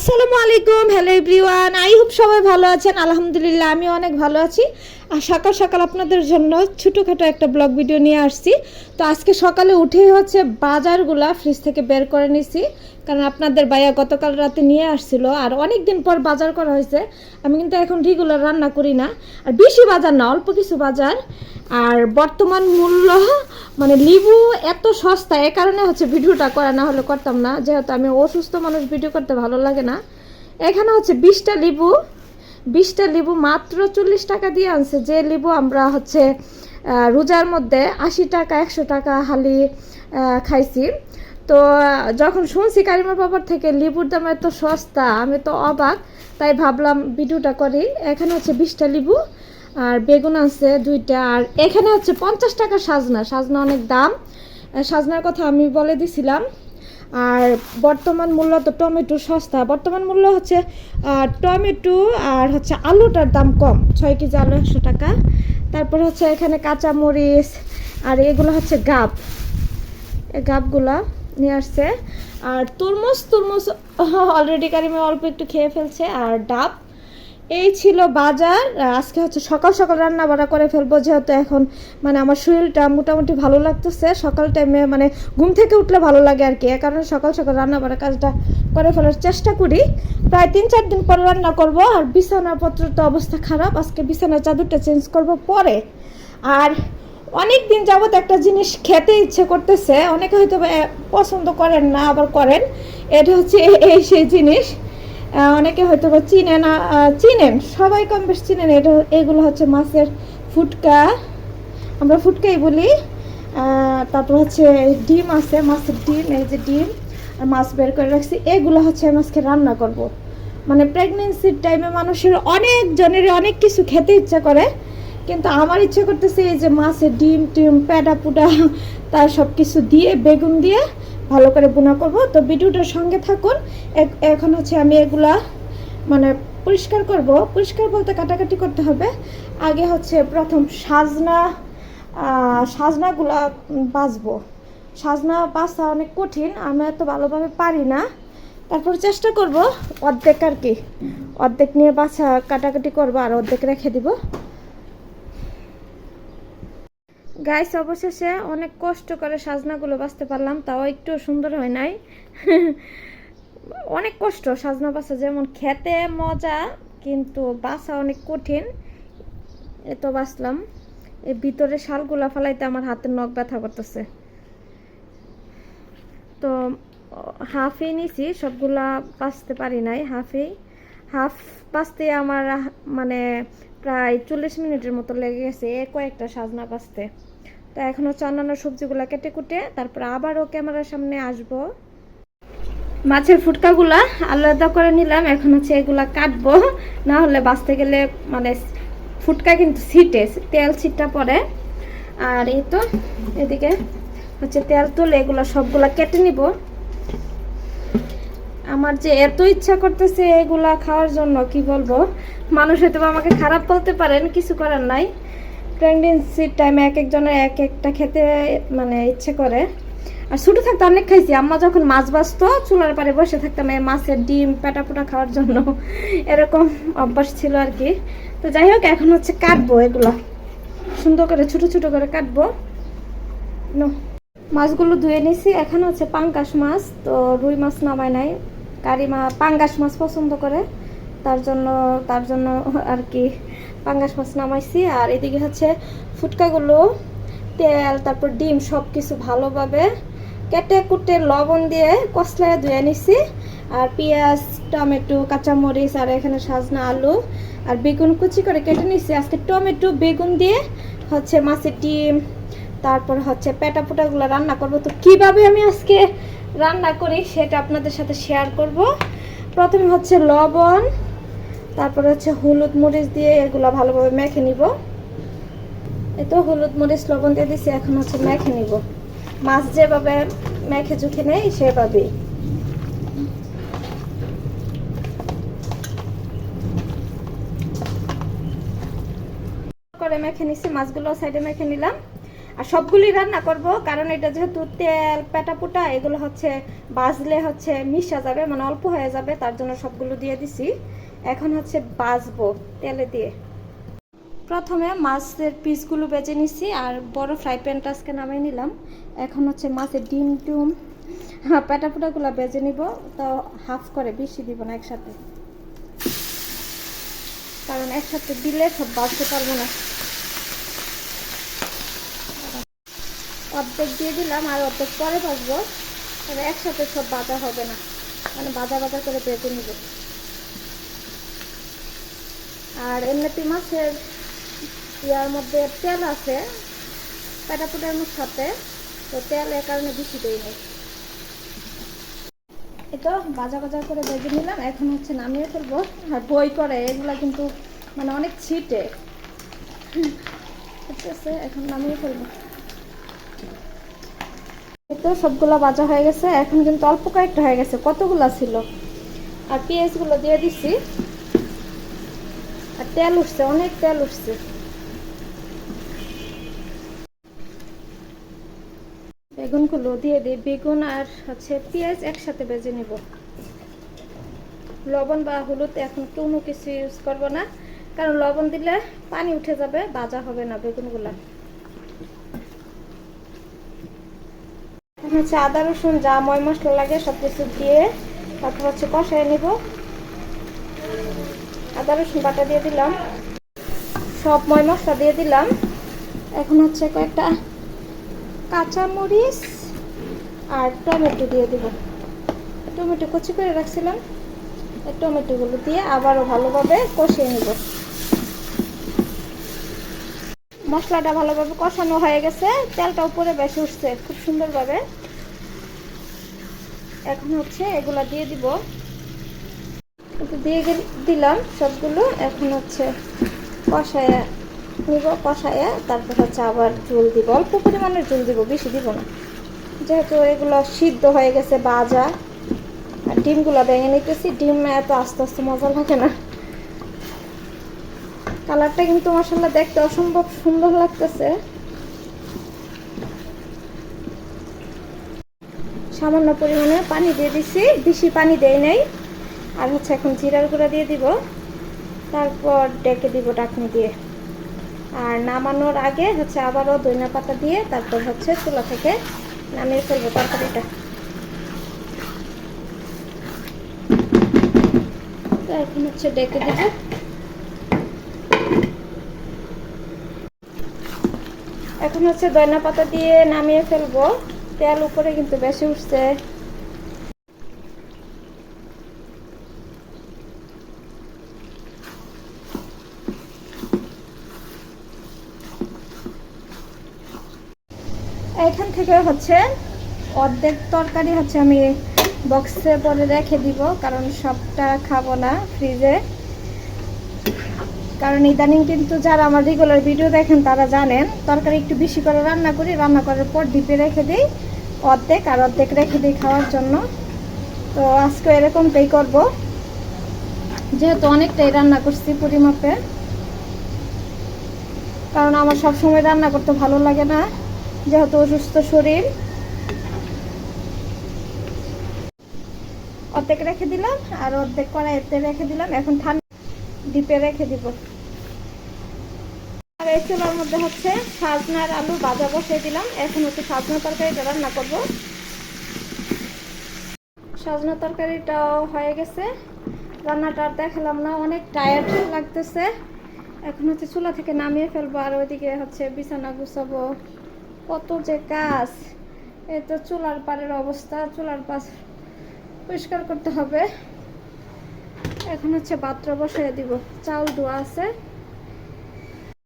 আসসালামু আলাইকুম hello everyone I hope সবাই ভালো আছেন। আলহামদুলিল্লাহ আমি অনেক ভালো আছি। আর সকাল সকাল আপনাদের জন্য ছোটোখাটো একটা ব্লগ ভিডিও নিয়ে আসছি। তো আজকে সকালে উঠেই হচ্ছে বাজারগুলা ফ্রিজ থেকে বের করে নিছি। কারণ আপনাদের ভাইয়া গতকাল রাতে নিয়ে আসছিল আর অনেক দিন পর বাজার করা হয়েছে। আমি কিন্তু এখন রেগুলার রান্না করি না। আর বেশি বাজার না, অল্প কিছু বাজার। আর বর্তমান মূল্য মানে লিবু এত সস্তা, এ কারণে হচ্ছে ভিডিওটা করা না হলে করতাম না। যেহেতু আমি অসুস্থ মানুষ, ভিডিও করতে ভালো লাগে না। এখানে হচ্ছে বিশটা লিবু। বিশটা লিবু মাত্র চল্লিশ টাকা দিয়ে আনছে। যে লিবু আমরা হচ্ছে রোজার মধ্যে আশি টাকা, একশো টাকা হালি খাইছি। তো, যখন শুনছি কারিমার বাবার থেকে লিবুর দাম এত সস্তা, আমি তো অবাক। তাই ভাবলাম ভিডিওটা করি। এখানে হচ্ছে বিশটা লিবু, আর বেগুন আছে দুইটা, আর এখানে হচ্ছে পঞ্চাশ টাকা সাজনা। সাজনা অনেক দাম। সাজনার কথা আমি বলে দিছিলাম। আর বর্তমান মূল্য তো টমেটো সস্তা। বর্তমান মূল্য হচ্ছে টমেটো আর হচ্ছে আলুটার দাম কম, ছয় কেজি আলু একশো টাকা। তারপর হচ্ছে এখানে কাঁচামরিচ আর এগুলো হচ্ছে গাব। এই গাবগুলা নিয়ে আসছে। আর তরমুজ তরমুজ, অলরেডি কারিমে অল্প একটু খেয়ে ফেলছে। আর ডাব এই ছিল বাজার। আজকে হচ্ছে সকাল সকাল রান্না বাড়া করে ফেলব, যেহেতু এখন মানে আমার শরীরটা মোটামুটি ভালো লাগতেছে। সকাল টাইমে মানে ঘুম থেকে উঠলে ভালো লাগে আর কি। এ কারণে সকাল সকাল রান্না বাড়া কাজটা করে ফেলার চেষ্টা করি। প্রায় তিন চার দিন পর রান্না করব, আর বিছানাপত্র তো অবস্থা খারাপ। আজকে বিছানার চাদরটা চেঞ্জ করব পরে। আর অনেক দিন যাবত একটা জিনিস খেতে ইচ্ছে করতেছে। অনেকে হয়তো পছন্দ করেন না, আবার করেন। এটা হচ্ছে এই সেই জিনিস। অনেকে হয়তো বা চিনেন আ- আহ, চিনেন সবাই কম বেশ চিনেন এটা এগুলো হচ্ছে মাছের ফুটকা। আমরা ফুটকাই বলি। তারপর হচ্ছে ডিম আছে মাছের ডিম এই যে ডিম আর মাছ বের করে রাখছি। এগুলো হচ্ছে আমি আজকে রান্না করব। মানে প্রেগনেন্সির টাইমে মানুষের অনেক জনের অনেক কিছু খেতে ইচ্ছা করে কিন্তু আমার ইচ্ছে করতেছে এই যে মাছের ডিম টিম প্যাডা পুটা তার সব কিছু দিয়ে বেগুন দিয়ে ভালো করে বোনা করব। তো ভিডিওটার সঙ্গে থাকুন। এখন হচ্ছে আমি এগুলা মানে পরিষ্কার করব। পরিষ্কার বলতে কাটাকাটি করতে হবে। আগে হচ্ছে প্রথম সাজনা সাজনাগুলা উম, সাজনা বাছা অনেক কঠিন আমি এত ভালোভাবে পারি না। তারপর চেষ্টা করব অর্ধেক আর কি। অর্ধেক নিয়ে বাছা কাটাকাটি করব আর অর্ধেক রেখে দিব। গাইস, অবশেষে অনেক কষ্ট করে সাজনাগুলো বাঁচতে পারলাম, তাও একটু সুন্দর হয় নাই। অনেক কষ্ট, সাজনা বাসা যেমন খেতে মজা, কিন্তু বাসা অনেক কঠিন। এ তো বাঁচলাম। এই ভিতরে শালগুলা ফালাইতে আমার হাতের নখ ব্যথা করতেছে। তো, হাফই নিছি, সবগুলা বাঁচতে পারি নাই, হাফই। হাফ বাঁচতে আমার মানে প্রায় চল্লিশ মিনিটের মতো লেগে গেছে, এ কয়েকটা সাজনা বাঁচতে। তো এখন হচ্ছে অন্যান্য সবজিগুলা কেটে কুটে তারপর আবারও ক্যামেরার সামনে আসব। মাছের ফুটকাগুলা আলাদা করে নিলাম, এখন হচ্ছে এগুলা কাটবো। না হলে বাঁচতে গেলে মানে ফুটকা কিন্তু ছিটে, তেল ছিটটা পড়ে। আর এই তো, এদিকে হচ্ছে তেল তুলে এগুলো সবগুলা কেটে নিব। আমার যে এত ইচ্ছা করতেছে এগুলা খাওয়ার জন্য, কি বলব? মানুষ হয়তো আমাকে খারাপ বলতে পারেন, কিছু করার নাই। প্রেগনেন্সির টাইমে এক একজনের এক একটা খেতে মানে ইচ্ছে করে। আর ছোটো থাকতে অনেক খাইছি। আম্মা যখন মাছ বাঁচতো, চুলার পাড়ে বসে থাকতাম এই মাছের ডিম পেটা পোটা খাওয়ার জন্য। এরকম অভ্যাস ছিল আর কি। তো যাই হোক, এখন হচ্ছে কাটবো এগুলো। সুন্দর করে, ছোট ছোট করে কাটবো। মাছগুলো ধুয়ে নিছি। এখন হচ্ছে পাঙ্গাস মাছ। তো রুই মাছ নামায় নাই। কারিমা পাঙ্গাস মাছ পছন্দ করে। তার জন্য তার জন্য আর কি পাঙ্গাস মাছ নামাইছি, আর এদিকে হচ্ছে ফুটকাগুলো, তেল, তারপর ডিম সব কিছু ভালোভাবে কেটে কুটে লবণ দিয়ে কষলায় ধুয়ে নিছি। আর পেঁয়াজ, টমেটো, কাঁচামরিচ, আর এখানে সাজনা আলু, আর বেগুন কুচি করে কেটে নিছি। আজকে টমেটো, বেগুন দিয়ে হচ্ছে মাছের ডিম, তারপর হচ্ছে পেটা পুটাগুলো রান্না করব। তো কীভাবে আমি আজকে রান্না করি সেটা আপনাদের সাথে শেয়ার করব। প্রথমে হচ্ছে লবণ তারপরে হচ্ছে হলুদ মরিচ দিয়ে এগুলো ভালোভাবে মেখে নিব। এই তো হলুদ মরিচ লবণ দিয়ে দিছি, এখন হচ্ছে মেখে নিব। মাছ যেভাবে মেখে চুখে নেই, সেভাবেই। করে মেখে নিছি, মাছগুলো সাইডে মেখে নিলাম। আর সবগুলি রান্না করব, কারণ এটা যেহেতু তেল, পেটাপুটা, এগুলো হচ্ছে বাজলে হচ্ছে মিশা যাবে মানে অল্প হয়ে যাবে, তার জন্য সবগুলো দিয়ে দিছি। এখন হচ্ছে বাজবো তেলে দিয়ে। প্রথমে মাছের পিসগুলো বেজে নিছি আর বড় ফ্রাই প্যানটা আজকে নামিয়ে নিলাম। এখন হচ্ছে মাছের ডিম টুম হ্যাঁ পেটাপুটাগুলো বেজে নিব, তো হাফ করে বেশি দিব না একসাথে। কারণ একসাথে দিলে সব বাজতে পারব না। অর্ধেক দিয়ে দিলাম আর অর্ধেক পরে ভাজবো তবে একসাথে সব বাজা হবে না। মানে বাজা বাজা করে বেজে নিব। আর এমনিতে মাছের ইয়ার মধ্যে তেল আছে, পেটাপুটের সাথে, তো তেল এর কারণে বেশি দেই নাই। এটা বাজা বাজা করে ভেজে নিলাম, এখন হচ্ছে নামিয়ে ফেলব। আর বই করে, এগুলা কিন্তু মানে অনেক ছিটে। ঠিক আছে, এখন নামিয়ে ফেলব। এই তো সবগুলো বাজা হয়ে গেছে, এখন কিন্তু অল্প কয়েকটা হয়ে গেছে, কতগুলা ছিল? আর পেঁয়াজগুলো দিয়ে দিছি। আর তেল উঠছে অনেক তেল দিয়ে দিই বেগুন আর হচ্ছে পেঁয়াজ একসাথে বেজে লবণ বা হলুদ এখন কোনো কিছু ইউজ করব না কারণ লবণ দিলে পানি উঠে যাবে ভাজা হবে না বেগুনগুলা হচ্ছে আদা রসুন যা ময় মশলা লাগে সব কিছু দিয়ে তারপর হচ্ছে কষায় নিব আদা, রসুন বাটা দিয়ে দিলাম। সব ময় মশলা দিয়ে দিলাম। এখন হচ্ছে কয়েকটা কাঁচামরিচ আর টমেটো দিয়ে দিব। টমেটো কুচি করে রাখছিলাম। এই টমেটোগুলো দিয়ে আবারও ভালোভাবে কষিয়ে নেব। মশলাটা ভালোভাবে কষানো হয়ে গেছে। তেলটা উপরে বেশি উঠছে, খুব সুন্দরভাবে। এখন হচ্ছে এগুলা দিয়ে দিব। একটু দিয়ে দিলাম সবগুলো। এখন হচ্ছে কষায় নিব, কষায় তারপর হচ্ছে আবার জল দিব। অল্প পরিমাণের জল দিব, বেশি দিব না। যেহেতু এগুলো সিদ্ধ হয়ে গেছে বাজা আর ডিমগুলো ভেঙে নিতেছি, ডিম এত আস্তে আস্তে মজা লাগে না। কালারটা কিন্তু মশলা দেখতে অসম্ভব সুন্দর লাগতেছে। সামান্য পরিমাণে পানি দিয়ে দিছি, বেশি পানি দেয় নাই। আর হচ্ছে এখন জিরার গুঁড়া দিয়ে দিব। তারপর ডেকে দিব ডাকনি দিয়ে। আর নামানোর আগে হচ্ছে আবারও ধনিয়া পাতা দিয়ে তারপর হচ্ছে চুলা থেকে নামিয়ে ফেলব তরকারিটা। এখন হচ্ছে ডেকে দিব। এখন হচ্ছে ধনিয়া পাতা দিয়ে নামিয়ে ফেলব। তেল উপরে কিন্তু বেশি উঠছে এখান থেকে হচ্ছে অর্ধেক তরকারি হচ্ছে আমি বক্সে পরে রেখে দিব, কারণ সবটা খাব না ফ্রিজে কারণ ইদানিং কিন্তু যারা আমার রেগুলার ভিডিও দেখেন, তারা জানেন, তরকারি একটু বেশি করে রান্না করি, রান্না করার পর ডিপে রেখে দিই, অর্ধেক আর অর্ধেক রেখে দিই খাওয়ার জন্য। তো আজকে এরকমটাই করব। যেহেতু অনেকটাই রান্না করছি পরিমাপে, কারণ আমার সব সময় রান্না করতে ভালো লাগে না। যেহেতু অসুস্থ শরীর। অর্ধেক রেখে দিলাম আর অর্ধেক কড়াইতে রেখে দিলাম। এখন ঠান্ডা ডিপে রেখে দিব। আর এই চুলার মধ্যে হচ্ছে সাজনার আলু ভাজা বসিয়ে দিলাম। এখন হচ্ছে সাজনা তরকারিটা রান্না করব। সাজনা তরকারিটাও হয়ে গেছে। রান্নাটা আর দেখালাম না, অনেক টায়ার্ড লাগতেছে। এখন হচ্ছে চুলা থেকে নামিয়ে ফেলব আর ওইদিকে হচ্ছে বিছানা গুছাবো। কত যে কাজ এই তো চুলার পাড়ের অবস্থা, চুলার পাশ পরিষ্কার করতে হবে। এখন হচ্ছে পাত্র বসিয়ে দিব। চাউল ধোয়া আছে।